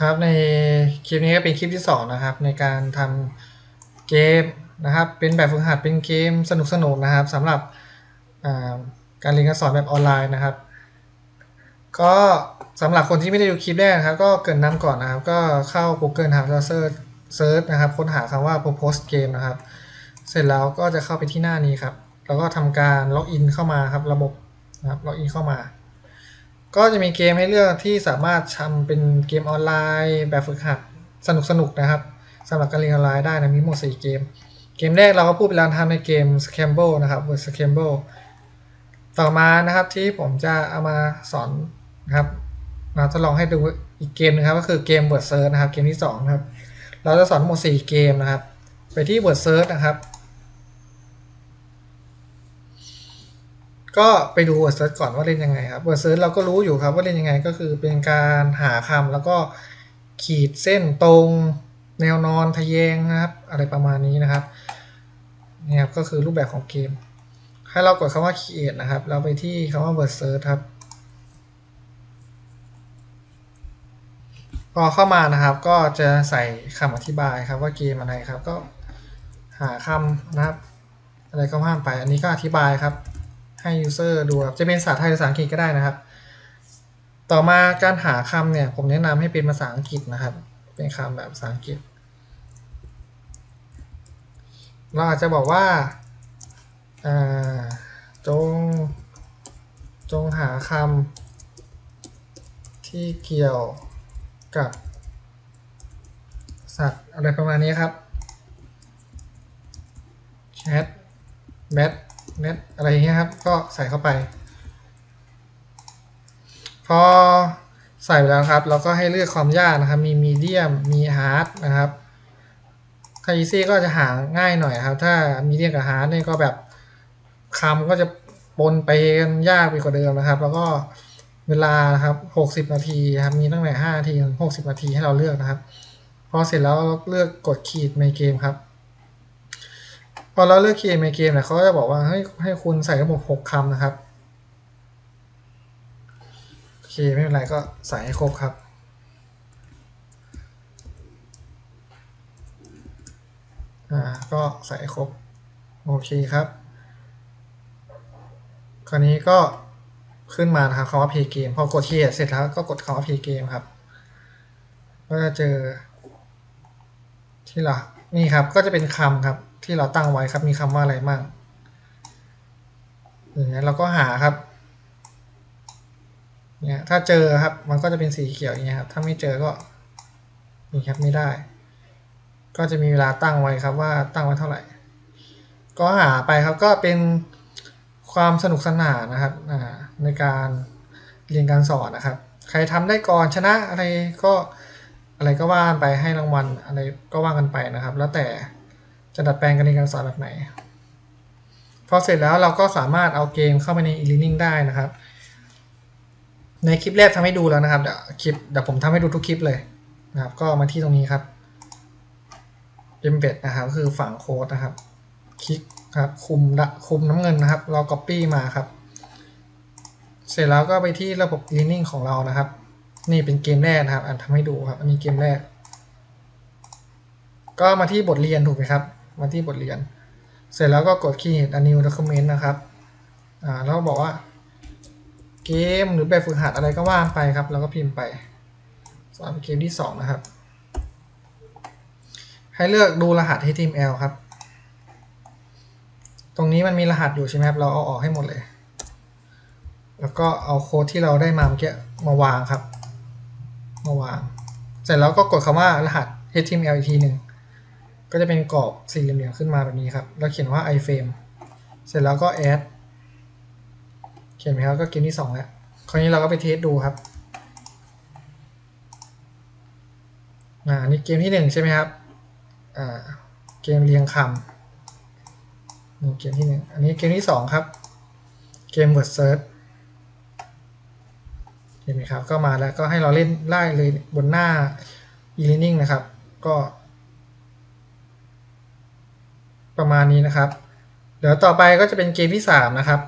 ครับในคลิปนี้ก็เป็นคลิปที่สองนะครับ ในการทำเกมนะครับ เป็นแบบฝึกหัดเป็นเกมสนุกๆน,นะครับสำหรับการเรียนการสอนแบบออนไลน์นะครับ ก็สำหรับคนที่ไม่ได้ดูคลิปแรกนะครับ ก็เกินนำก่อนนะครับ ก็เข้า Google นะครับแล้วเซิร์ชเซิร์ชนะครับ ค้นหาคำว่า propose game นะครับ เสร็จแล้วก็จะเข้าไปที่หน้านี้ครับ แล้วก็ทำการล็อกอินเข้ามาครับระบบนะครับล็อกอินเข้ามา ก็จะมีเกมให้เลือกที่สามารถทำเป็นเกมออนไลน์แบบฝึกหัดสนุกๆนะครับสำหรับการเรียนออนไลน์ได้นะมีหมด4เกม เกมแรกเราก็พูดไปแล้วทำในเกม Scramble นะครับ Word Scramble ต่อมานะครับที่ผมจะเอามาสอนนะครับมาทดลองให้ดูอีกเกมหนึงครับก็คือเกม Word Search นะครับเกมที่2นะครับเราจะสอนทั้งหมด4เกมนะครับ ไปที่ Word Search นะครับ ก็ไปดู Word Search ก่อนว่าเล่นยังไงครับ Word Search เราก็รู้อยู่ครับว่าเล่นยังไงก็คือเป็นการหาคำแล้วก็ขีดเส้นตรง แนวนอนทะแยงนะครับ อะไรประมาณนี้นะครับนี่ครับก็คือรูปแบบของเกม ให้เรากดคำว่า create นะครับ เราไปที่คำว่า word search ครับพอเข้ามานะครับก็จะใส่คำอธิบายครับว่าเกมอะไรครับก็หาคำนะครับ อะไรก็ว่านไปอันนี้ก็อธิบายครับ ให้ user ดูครับจะเป็นภาษาไทยหรือภาษาอังกฤษก็ได้นะครับ ต่อมาการหาคำเนี่ย ผมแนะนำให้เป็นภาษาอังกฤษนะครับ เป็นคำแบบภาษาอังกฤษ เราอาจจะบอกว่าอ่าจงจงหาคำที่เกี่ยวกับ สัตว์อะไรประมาณนี้ครับ cat bat net อะไรอย่างเงี้ยครับ ก็ใส่เข้าไป พอใส่ไปแล้วครับ เราก็ให้เลือกความยากนะครับ มี medium มี hard นะครับถ้า easy ก็จะหาง่ายหน่อยครับ ถ้า medium กับ hard เนี่ยก็แบบคำก็จะปนไปกันยากไปกว่าเดิมนะครับ แล้วก็เวลานะครับ 60 นาทีครับ มีตั้งแต่5นาทีถึง60 นาทีให้เราเลือกนะครับ พอเสร็จแล้วเลือกกดขีดในเกมครับ พอเราเลือกขีดในเกมเนี่ยเขาก็จะบอกว่าให้ให้คุณใส่ทั้งหมด6คำนะครับโอเคไม่เป็นไรก็ใส่ให้ครบครับอ่าก็ใส่ให้ครบโอเคครับ คราวนี้ก็ขึ้นมานะครับคำว่า play game พอกดที่เสร็จแล้วก็กดคำว่า play game ครับ ก็จะเจอที่เรานี่ครับก็จะเป็นคำครับ ที่เราตั้งไว้ครับมีคำว่าอะไรบ้างอย่างเงี้ยเราก็หาครับเนี่ยถ้าเจอครับมันก็จะเป็นสีเขียวอย่างเงี้ยครับถ้าไม่เจอก็นี่ครับไม่ได้ ก็จะมีเวลาตั้งไว้ครับว่าตั้งไว้เท่าไหร่ ก็หาไปครับก็เป็นความสนุกสนานนะครับในการเรียนการสอนนะครับ ใครทำได้ก่อนชนะอะไรก็อะไรก็ว่านไปให้รางวัลอะไรก็ว่ากันไปนะครับ แล้วแต่ จะดัดแปลงการเรียนการสอนแบบไหน พอเสร็จแล้วเราก็สามารถเอาเกมเข้าไปใน e-learning ได้นะครับ ในคลิปแรกทำให้ดูแล้วนะครับเดี๋ยวคลิปเดี๋ยวผมทำให้ดูทุกคลิปเลยนะครับ ก็มาที่ตรงนี้ครับ embed นะครับคือฝังโค้ดนะครับ คลิกครับคุมคุมน้ำเงินนะครับ เรา copy มาครับ เสร็จแล้วก็ไปที่ระบบ e-learning ของเรานะครับ นี่เป็นเกมแรกนะครับ อันทำให้ดูครับอันนี้เกมแรกก็มาที่บทเรียนถูกไหมครับ มาที่บทเรียน เสร็จแล้วก็กด create a new document นะครับอ่าแล้วบอกว่าเกมหรือแบบฝึกหัดอะไรก็ว่าไปครับ แล้วก็พิมพ์ไปสอนเกมที่ 2 นะครับ ให้เลือกดูรหัส HTML ครับ ตรงนี้มันมีรหัสอยู่ใช่ไหมครับ เราเอาออกให้หมดเลย แล้วก็เอาโค้ดที่เราได้มาเมื่อกี้มาวางครับ มาวาง เสร็จแล้วก็กดคำว่ารหัส HTML อีกทีหนึ่ง ก็จะเป็นกรอบสี่เหลี่ยมขึ้นมาแบบนี้ครับ แล้วเขียนว่า iframe เสร็จแล้วก็ add เขียนไหมครับก็เกมที่ 2 แล้ว คราวนี้เราก็ไปเทสดูครับอ่านี่เกมที่ 1 ใช่ไหมครับอ่าเกมเรียงคำนี่เกมที่หนึ่งอันนี้เกมที่สองครับ เกม word search เห็นไหมครับ ก็มาแล้วก็ให้เราเล่นไล่เลยบนหน้า e-learning นะครับ ก็ ประมาณนี้นะครับ เดี๋ยวต่อไปก็จะเป็นเกมที่สามนะครับ